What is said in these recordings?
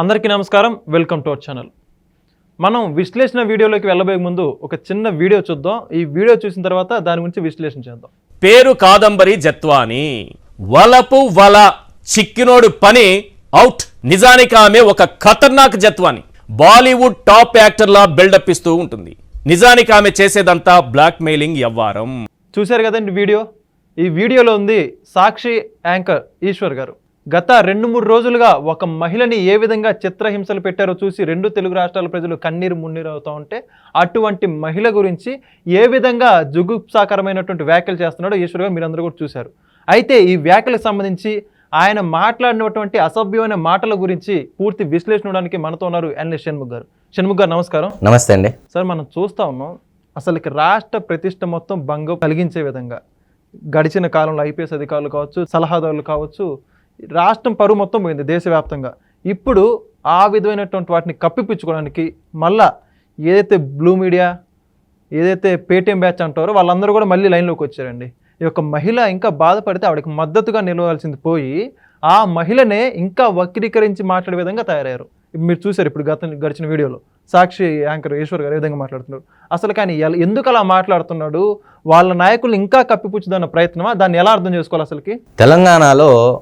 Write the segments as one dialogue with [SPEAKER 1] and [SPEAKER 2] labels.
[SPEAKER 1] అందరికీ నమస్కారం. Welcome to our channel. మనం విశ్లేషణ వీడియోలోకి వెళ్ళబోయే ముందు ఒక చిన్న వీడియో చూద్దాం. ఈ వీడియో చూసిన తర్వాత దాని గురించి విశ్లేషణ చేద్దాం.
[SPEAKER 2] పేరు కాదంబరి జత్వాని. వలపు వల చిక్కినోడు పని అవుట్ నిజానికి ఆమె ఒక ఖతర్నాక్ జత్వాని. బాలీవుడ్ టాప్ యాక్టర్లా బిల్డప్ ఇస్తూ ఉంటుంది. నిజానికి ఆమె చేసేదంతా బ్లాక్ మెయిలింగ్ వ్యవహారం
[SPEAKER 1] చూశారు కదండి వీడియో? ఈ వీడియోలో ఉంది సాక్షి యాంకర్ ఈశ్వర్ గారు. గత రెండు మూడు రోజులుగా ఒక మహిళని ఏ విధంగా చిత్రహింసలు పెట్టారో చూసి రెండు తెలుగు రాష్ట్రాల ప్రజలు కన్నీరు మున్నీరు అవుతూ ఉంటే అటువంటి మహిళ గురించి ఏ విధంగా జుగుప్సాకరమైనటువంటి వ్యాఖ్యలు చేస్తున్నాడో ఈశ్వర్ గారు మీరందరూ కూడా చూశారు. అయితే ఈ వ్యాఖ్యలకు సంబంధించి ఆయన మాట్లాడినటువంటి అసభ్యమైన మాటల గురించి పూర్తి విశ్లేషణ ఇవ్వడానికి మనతో ఉన్నారు ఎన్ఎస్ షణ్ముఖ్ గారు. షణ్ముఖ్ గారు నమస్కారం.
[SPEAKER 3] నమస్తే అండి.
[SPEAKER 1] సార్ మనం చూస్తా ఉన్నాం అసలుకి రాష్ట్ర ప్రతిష్ట మొత్తం భంగం కలిగించే విధంగా గడిచిన కాలంలో ఐపీఎస్ అధికారులు కావచ్చు సలహాదారులు కావచ్చు రాష్ట్రం పరువు మొత్తం పోయింది దేశవ్యాప్తంగా. ఇప్పుడు ఆ విధమైనటువంటి వాటిని కప్పిపుచ్చుకోవడానికి మళ్ళా ఏదైతే బ్లూ మీడియా ఏదైతే పేటీఎం బ్యాచ్ అంటారో వాళ్ళందరూ కూడా మళ్ళీ లైన్లోకి వచ్చారండి. ఈ యొక్క మహిళ ఇంకా బాధపడితే ఆవిడకి మద్దతుగా నిలవాల్సింది పోయి ఆ మహిళనే ఇంకా వక్రీకరించి మాట్లాడే విధంగా తయారయ్యారు. మీరు చూశారు ఇప్పుడు గత గడిచిన వీడియోలో. సాక్షి యాంకర్ ఈశ్వర్ గారు ఏ విధంగా మాట్లాడుతున్నారు? అసలు కానీ ఎందుకు అలా మాట్లాడుతున్నాడు? వాళ్ళ నాయకులు ఇంకా కప్పిపుచ్చుదన్న ప్రయత్నమా? దాన్ని ఎలా అర్థం చేసుకోవాలి అసలుకి?
[SPEAKER 3] తెలంగాణలో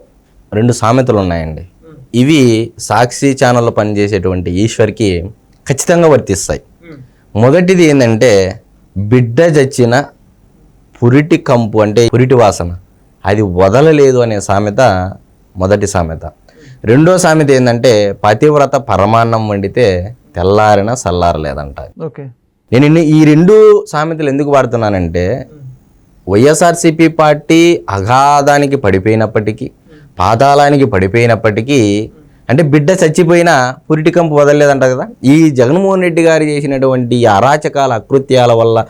[SPEAKER 3] రెండు సామెతలు ఉన్నాయండి. ఇవి సాక్షి ఛానల్లో పనిచేసేటువంటి ఈశ్వర్కి ఖచ్చితంగా వర్తిస్తాయి. మొదటిది ఏంటంటే బిడ్డ చచ్చిన పురిటి కంపు అంటే పురిటి వాసన. అది వదలలేదు అనే సామెత మొదటి సామెత. రెండో సామెత ఏంటంటే పతివ్రత పరమాన్నం వండితే తెల్లారిన సల్లారలేదంట
[SPEAKER 1] ఓకే.
[SPEAKER 3] నేను ఇన్ని- ఈ రెండు సామెతలు ఎందుకు వాడుతున్నానంటే వైఎస్ఆర్సీపీ పార్టీ అగాధానికి పడిపోయినప్పటికీ పాతాళానికి పడిపోయినప్పటికీ అంటే బిడ్డ చచ్చిపోయినా పురిటికంపు వదలలేదంట కదా. ఈ జగన్మోహన్ రెడ్డి గారు చేసినటువంటి అరాచకాల అకృత్యాల వల్ల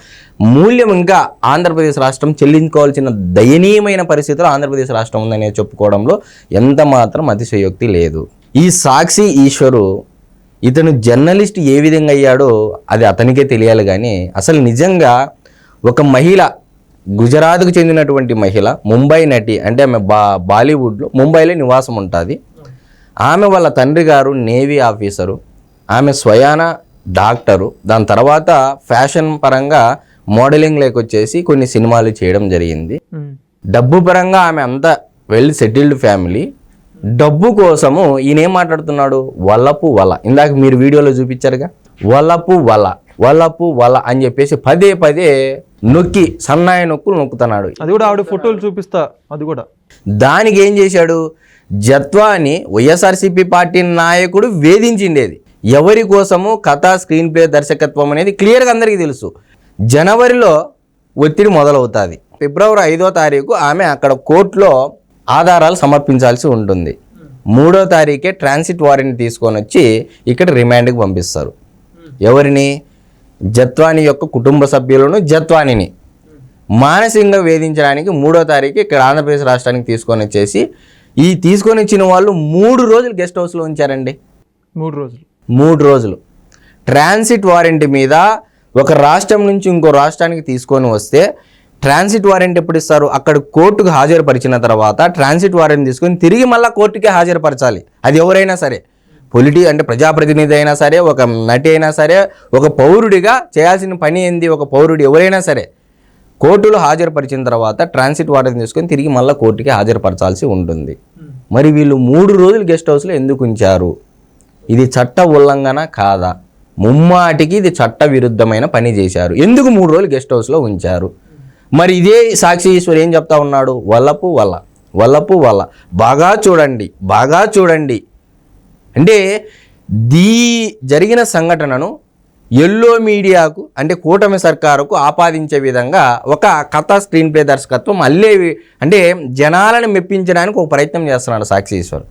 [SPEAKER 3] మూల్యం ఇంకా ఆంధ్రప్రదేశ్ రాష్ట్రం చెల్లించుకోవాల్సిన దయనీయమైన పరిస్థితిలో ఆంధ్రప్రదేశ్ రాష్ట్రం ఉందనే చెప్పుకోవడంలో ఎంత మాత్రం అతిశయోక్తి లేదు. ఈ సాక్షి ఈశ్వరు ఇతను జర్నలిస్ట్ ఏ విధంగా అయ్యాడో అది అతనికే తెలియాలి కానీ అసలు నిజంగా ఒక మహిళ గుజరాత్కు చెందినటువంటి మహిళ ముంబై నటి అంటే ఆమె బా బాలీవుడ్లో ముంబైలో నివాసం ఉంటుంది ఆమె వాళ్ళ తండ్రి గారు నేవీ ఆఫీసరు. ఆమె స్వయాన డాక్టరు. దాని తర్వాత ఫ్యాషన్ పరంగా మోడలింగ్ లేకొచ్చేసి కొన్ని సినిమాలు చేయడం జరిగింది. డబ్బు పరంగా ఆమె అంతా వెల్ సెటిల్డ్ ఫ్యామిలీ. డబ్బు కోసము ఈయన ఏం మాట్లాడుతున్నాడు? వలపు వల. ఇందాక మీరు వీడియోలో చూపించారుగా? వలపు వల. వలపు వల అని చెప్పేసి పదే పదే నొక్కి సన్నాయి నొక్కులు నొక్కుతున్నాడు.
[SPEAKER 1] అది కూడా ఆవిడ ఫోటోలు చూపిస్తా అది కూడా.
[SPEAKER 3] దానికి ఏం చేశాడు? జత్వాని వైఎస్ఆర్సీపీ పార్టీ నాయకుడు వేధించిండేది. ఎవరి కోసము కథ స్క్రీన్ ప్లే దర్శకత్వం అనేది క్లియర్గా అందరికీ తెలుసు. జనవరిలో ఒత్తిడి మొదలవుతుంది. ఫిబ్రవరి ఐదో తారీఖు ఆమె అక్కడ కోర్టులో ఆధారాలు సమర్పించాల్సి ఉంటుంది. మూడో తారీఖే ట్రాన్సిట్ వారెంట్ తీసుకొని వచ్చి ఇక్కడ రిమాండ్కి పంపిస్తారు. ఎవరిని? జత్వాని యొక్క కుటుంబ సభ్యులను జత్వానిని. మానసికంగా వేధించడానికి మూడో తారీఖు ఇక్కడ ఆంధ్రప్రదేశ్ రాష్ట్రానికి తీసుకొని వచ్చేసి ఈ తీసుకొని వచ్చిన వాళ్ళు మూడు రోజులు గెస్ట్ హౌస్లో ఉంచారండి.
[SPEAKER 1] మూడు రోజులు.
[SPEAKER 3] మూడు రోజులు. ట్రాన్సిట్ వారెంట్ మీద ఒక రాష్ట్రం నుంచి ఇంకో రాష్ట్రానికి తీసుకొని వస్తే ట్రాన్సిట్ వారెంట్ ఎప్పుడు ఇస్తారు? అక్కడ కోర్టుకు హాజరుపరిచిన తర్వాత ట్రాన్సిట్ వారెంట్ తీసుకొని తిరిగి మళ్ళీ కోర్టుకే హాజరుపరచాలి. అది ఎవరైనా సరే. పొలిటి అంటే ప్రజాప్రతినిధి అయినా సరే ఒక నటి అయినా సరే ఒక పౌరుడిగా చేయాల్సిన పని ఏంది? ఒక పౌరుడు ఎవరైనా సరే కోర్టులో హాజరుపరిచిన తర్వాత ట్రాన్సిట్ వారెంట్ తీసుకొని తిరిగి మళ్ళీ కోర్టుకి హాజరుపరచాల్సి ఉంటుంది. మరి వీళ్ళు మూడు రోజులు గెస్ట్ హౌస్లో ఎందుకు ఉంచారు? ఇది చట్ట ఉల్లంఘన కాదా? ముమ్మాటికి ఇది చట్ట విరుద్ధమైన పని చేశారు. ఎందుకు మూడు రోజులు గెస్ట్ హౌస్లో ఉంచారు? మరి ఇదే సాక్షి ఈశ్వర్ ఏం చెప్తా ఉన్నాడు? వల్లపు వల్ల వల్లపు వల్ల బాగా చూడండి బాగా చూడండి. అంటే దీ జరిగిన సంఘటనను ఎల్లో మీడియాకు అంటే కూటమి సర్కారుకు ఆపాదించే విధంగా ఒక కథ స్క్రీన్ ప్లే దర్శకత్వం మళ్ళీ అంటే జనాలను మెప్పించడానికి ఒక ప్రయత్నం చేస్తున్నాడు సాక్షి ఈశ్వర్.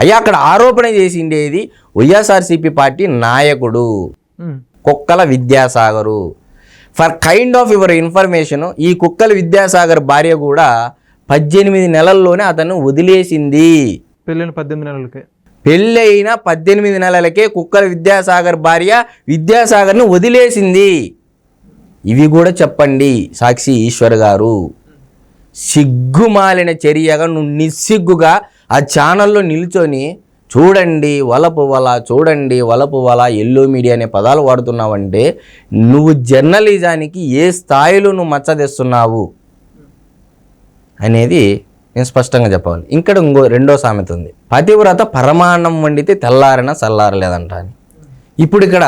[SPEAKER 3] అయ్యా అక్కడ ఆరోపణ చేసిండేది వైఎస్ఆర్సీపీ పార్టీ నాయకుడు. Kukkala Vidyasagar. For kind of your information ఈ కుక్కల విద్యాసాగర్ భార్య కూడా పద్దెనిమిది నెలల్లోనే అతను వదిలేసింది.
[SPEAKER 1] పెళ్ళైన పద్దెనిమిది నెలలకి.
[SPEAKER 3] పెళ్ళైన పద్దెనిమిది నెలలకే కుక్కల విద్యాసాగర్ భార్య విద్యాసాగర్ని వదిలేసింది. ఇవి కూడా చెప్పండి సాక్షి ఈశ్వర్ గారు. సిగ్గుమాలిన చర్యగా నువ్వు నిస్సిగ్గుగా ఆ ఛానల్లో నిల్చొని చూడండి వలపు వల చూడండి వలపు వల ఎల్లో మీడియా అనే పదాలు వాడుతున్నావంటే నువ్వు జర్నలిజానికి ఏ స్థాయిలో నువ్వు మచ్చ తెస్తున్నావు అనేది నేను స్పష్టంగా చెప్పాలి. ఇక్కడ ఇంకో రెండో సామెత ఉంది. పతివ్రత పరమాన్నం వండితే తెల్లారిన చల్లారలేదంట అని. ఇప్పుడు ఇక్కడ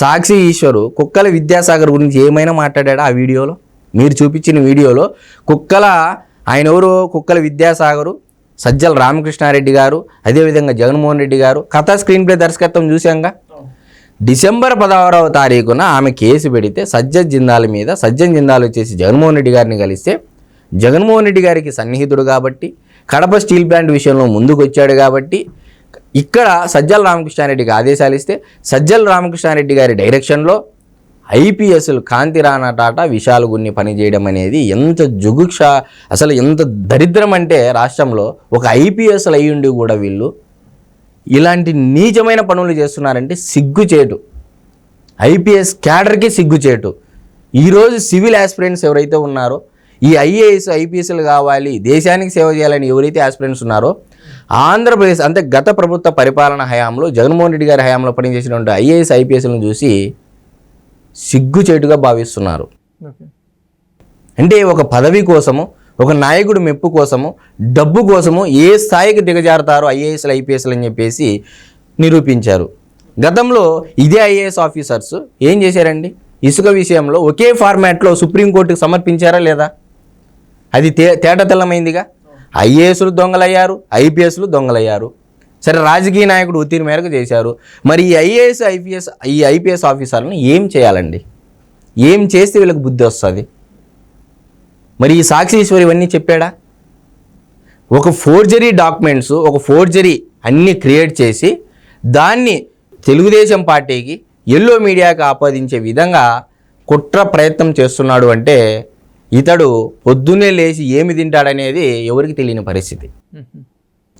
[SPEAKER 3] సాక్షి ఈశ్వరు కుక్కల విద్యాసాగర్ గురించి ఏమైనా మాట్లాడా ఆ వీడియోలో? మీరు చూపించిన వీడియోలో కుక్కల ఆయన ఎవరు? కుక్కల విద్యాసాగరు సజ్జల రామకృష్ణారెడ్డి గారు అదేవిధంగా జగన్మోహన్ రెడ్డి గారు. కథా స్క్రీన్ ప్లే దర్శకత్వం చూశాంగా? డిసెంబర్ పదహారవ తారీఖున ఆమె కేసు పెడితే సజ్జన్ జిందాల మీద సజ్జన్ జిందాల్ వచ్చేసి జగన్మోహన్ రెడ్డి గారిని కలిస్తే జగన్మోహన్ రెడ్డి గారికి సన్నిహితుడు కాబట్టి కడప స్టీల్ ప్లాంట్ విషయంలో ముందుకు వచ్చాడు కాబట్టి ఇక్కడ సజ్జల రామకృష్ణారెడ్డికి ఆదేశాలు ఇస్తే సజ్జల రామకృష్ణారెడ్డి గారి డైరెక్షన్లో ఐపీఎస్లు కాంతి రాణా టాటా విశాల్ గున్ని పనిచేయడం అనేది ఎంత జుగుక్ష అసలు ఎంత దరిద్రం అంటే రాష్ట్రంలో ఒక ఐపీఎస్లు అయ్యుండి కూడా వీళ్ళు ఇలాంటి నీచమైన పనులు చేస్తున్నారంటే సిగ్గుచేటు. ఐపీఎస్ క్యాడర్కి సిగ్గుచేటు. ఈరోజు సివిల్ ఆస్పిరెంట్స్ ఎవరైతే ఉన్నారో ఈ ఐఏఎస్ ఐపీఎస్లు కావాలి దేశానికి సేవ చేయాలని ఎవరైతే ఆస్పిరెంట్స్ ఉన్నారో ఆంధ్రప్రదేశ్ అంటే గత ప్రభుత్వ పరిపాలన హయాంలో జగన్మోహన్ రెడ్డి గారి హయాంలో పనిచేసినటువంటి ఐఏఎస్ ఐపీఎస్లను చూసి సిగ్గుచేటుగా భావిస్తున్నారు. అంటే ఒక పదవి కోసము ఒక నాయకుడు మెప్పు కోసము డబ్బు కోసము ఏ స్థాయికి దిగజారుతారో ఐఏఎస్లు ఐపీఎస్లు అని చెప్పేసి నిరూపించారు. గతంలో ఇదే ఐఏఎస్ ఆఫీసర్స్ ఏం చేశారండి? ఇసుక విషయంలో ఒకే ఫార్మాట్లో సుప్రీంకోర్టుకు సమర్పించారా లేదా? అది తే తేట తెల్లమైందిగా? ఐఏఎస్లు దొంగలయ్యారు ఐపీఎస్లు దొంగలయ్యారు. సరే రాజకీయ నాయకుడు ఒత్తిడి మేరకు చేశారు. మరి ఈ ఐఏఎస్ ఐపీఎస్ ఈ ఐపీఎస్ ఆఫీసర్లను ఏం చేయాలండి? ఏం చేస్తే వీళ్ళకి బుద్ధి వస్తుంది? మరి ఈ సాక్షీశ్వరి ఇవన్నీ చెప్పాడా? ఒక ఫోర్జరీ డాక్యుమెంట్స్ ఒక ఫోర్జరీ అన్నీ క్రియేట్ చేసి దాన్ని తెలుగుదేశం పార్టీకి ఎల్లో మీడియాకి ఆపాదించే విధంగా కుట్ర ప్రయత్నం చేస్తున్నాడు అంటే ఇతడు పొద్దున్నే లేచి ఏమి తింటాడనేది ఎవరికి తెలియని పరిస్థితి.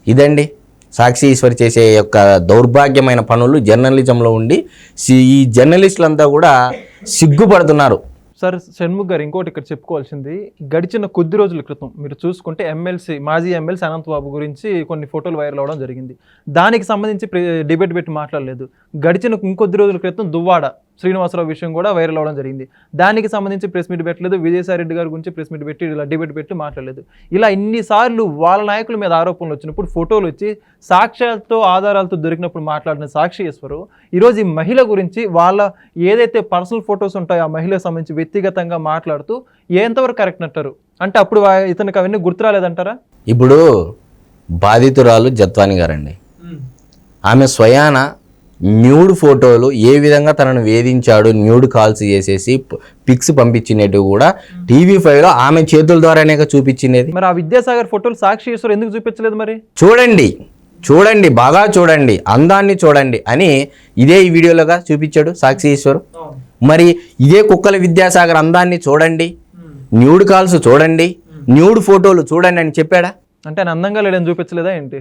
[SPEAKER 3] ఇదండి. సాక్షి ఈశ్వర్ చేసే యొక్క దౌర్భాగ్యమైన పనులు జర్నలిజంలో ఉండి సి- ఈ జర్నలిస్టులంతా కూడా సిగ్గుపడుతున్నారు.
[SPEAKER 1] సార్ షణ్ముఖ్ గారు ఇంకోటి ఇక్కడ చెప్పుకోవాల్సింది. గడిచిన కొద్ది రోజుల క్రితం మీరు చూసుకుంటే ఎమ్మెల్సీ మాజీ ఎమ్మెల్సీ అనంత్ బాబు గురించి కొన్ని ఫోటోలు వైరల్ అవడం జరిగింది. దానికి సంబంధించి డిబేట్ పెట్టి మాట్లాడలేదు. గడిచిన ఇంకొద్ది రోజుల క్రితం దువ్వాడ శ్రీనివాసరావు విషయం కూడా వైరల్ అవడం జరిగింది. దానికి సంబంధించి ప్రెస్ మీట్ పెట్టలేదు. విజయసాయి రెడ్డి గారి గురించి ప్రెస్ మీట్ పెట్టి ఇలా డిబేట్ పెట్టి మాట్లాడలేదు. ఇలా ఇన్నిసార్లు వాళ్ళ నాయకుల మీద ఆరోపణలు వచ్చినప్పుడు ఫోటోలు వచ్చి సాక్ష్యాలతో ఆధారాలతో దొరికినప్పుడు మాట్లాడిన సాక్షి ఈశ్వరు. ఈరోజు ఈ మహిళ గురించి వాళ్ళ ఏదైతే పర్సనల్ ఫొటోస్ ఉంటాయో ఆ మహిళకు సంబంధించి వ్యక్తిగతంగా మాట్లాడుతూ ఎంతవరకు కరెక్ట్ అంటారు? అంటే అప్పుడు ఇతనికి అవన్నీ గుర్తురాలేదంటారా
[SPEAKER 3] ఇప్పుడు బాధితురాలు జత్వాని గారండి. ఆమె స్వయాన న్యూడ్ ఫోటోలు ఏ విధంగా తనను వేధించాడు న్యూడ్ కాల్స్ చేసేసి పిక్స్ పంపించినట్టు కూడా టీవీ ఫైవ్లో ఆమె చేతుల ద్వారానే చూపించినది.
[SPEAKER 1] మరి ఆ విద్యాసాగర్ ఫోటోలు సాక్షి ఎందుకు చూపించలేదు మరి?
[SPEAKER 3] చూడండి చూడండి బాగా చూడండి అందాన్ని చూడండి అని ఇదే ఈ వీడియోలోగా చూపించాడు సాక్షి ఈశ్వర్. మరి ఇదే కుక్కల విద్యాసాగర్ అందాన్ని చూడండి న్యూడ్ కాల్స్ చూడండి న్యూడ్ ఫోటోలు చూడండి అని చెప్పాడా?
[SPEAKER 1] అంటే అందంగా లేడని చూపించలేదా ఏంటి?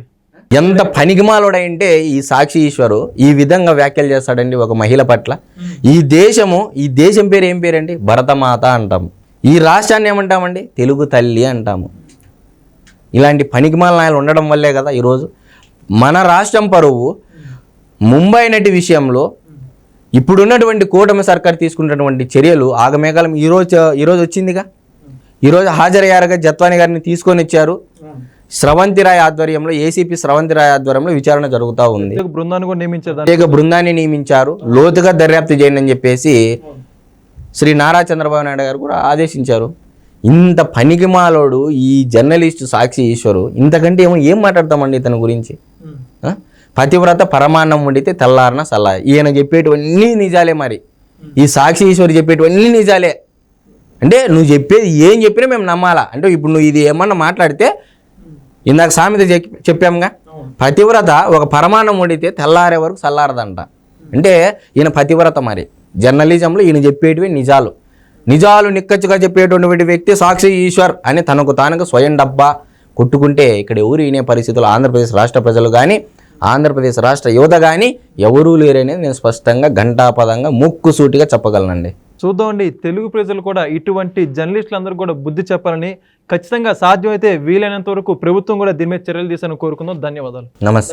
[SPEAKER 3] ఎంత పనికిమాలుడంటే ఈ సాక్షి ఈశ్వరు ఈ విధంగా వ్యాఖ్యలు చేస్తాడండి ఒక మహిళ పట్ల. ఈ దేశము ఈ దేశం పేరు ఏం పేరండి? భరతమాత అంటాము. ఈ రాష్ట్రాన్ని ఏమంటామండి? తెలుగు తల్లి అంటాము. ఇలాంటి పనికిమాల నాయలు ఉండడం వల్లే కదా ఈరోజు. మన రాష్ట్రం పరువు ముంబై నటి విషయంలో ఇప్పుడున్నటువంటి కూటమి సర్కార్ తీసుకున్నటువంటి చర్యలు ఆగమేఘాలం. ఈరోజు ఈరోజు వచ్చిందిగా? ఈరోజు హాజరయ్యారుగా? జత్వాని గారిని తీసుకొని వచ్చారు. స్రవంతి రాయ్ ఆధ్వర్యంలో ఏసీపీ స్రవంతి రాయ్ ఆధ్వర్యంలో విచారణ జరుగుతూ ఉంది.
[SPEAKER 1] బృందాన్ని కూడా నియమించారు.
[SPEAKER 3] ప్రత్యేక బృందాన్ని నియమించారు. లోతుగా దర్యాప్తు చేయండి అని చెప్పేసి శ్రీ నారా చంద్రబాబు నాయుడు గారు కూడా ఆదేశించారు. ఇంత పనికిమాలోడు ఈ జర్నలిస్టు సాక్షి ఈశ్వరు. ఇంతకంటే ఏమో ఏం మాట్లాడతామండి ఇతని గురించి? పతివ్రత పరమాన్నం వండితే తెల్లారన సల్లా ఈయన చెప్పేటివన్నీ నిజాలే మరి. ఈ సాక్షి ఈశ్వరు చెప్పేటివన్నీ నిజాలే. అంటే నువ్వు చెప్పేది ఏం చెప్పినా మేము నమ్మాలా? అంటే ఇప్పుడు నువ్వు ఇది ఏమన్నా మాట్లాడితే ఇందాక సామెత చెప్- చెప్పాముగా? పతివ్రత ఒక పరమాన్నం వండితే తెల్లారే వరకు చల్లారదంట. అంటే ఈయన పతివ్రత మరి. జర్నలిజంలో ఈయన చెప్పేటివి నిజాలు. నిజాలు నిక్కచ్చుగా చెప్పేటువంటి వ్యక్తి సాక్షి ఈశ్వర్ అని తనకు తానుగా స్వయం డబ్బా కొట్టుకుంటే ఇక్కడ ఎవరు ఈనే పరిస్థితులు? ఆంధ్రప్రదేశ్ రాష్ట్ర ప్రజలు కానీ ఆంధ్రప్రదేశ్ రాష్ట్ర యువత కానీ ఎవరూ లేరనేది నేను స్పష్టంగా ఘంటాపదంగా ముక్కుసూటిగా చెప్పగలనండి.
[SPEAKER 1] చూద్దామండి. తెలుగు ప్రజలు కూడా ఇటువంటి జర్నలిస్టులందరూ కూడా బుద్ధి చెప్పాలని ఖచ్చితంగా సాధ్యమైతే వీలైనంత వరకు ప్రభుత్వం కూడా దీని మీద చర్యలు తీసాలని కోరుకుందాం. ధన్యవాదాలు.
[SPEAKER 3] నమస్తే.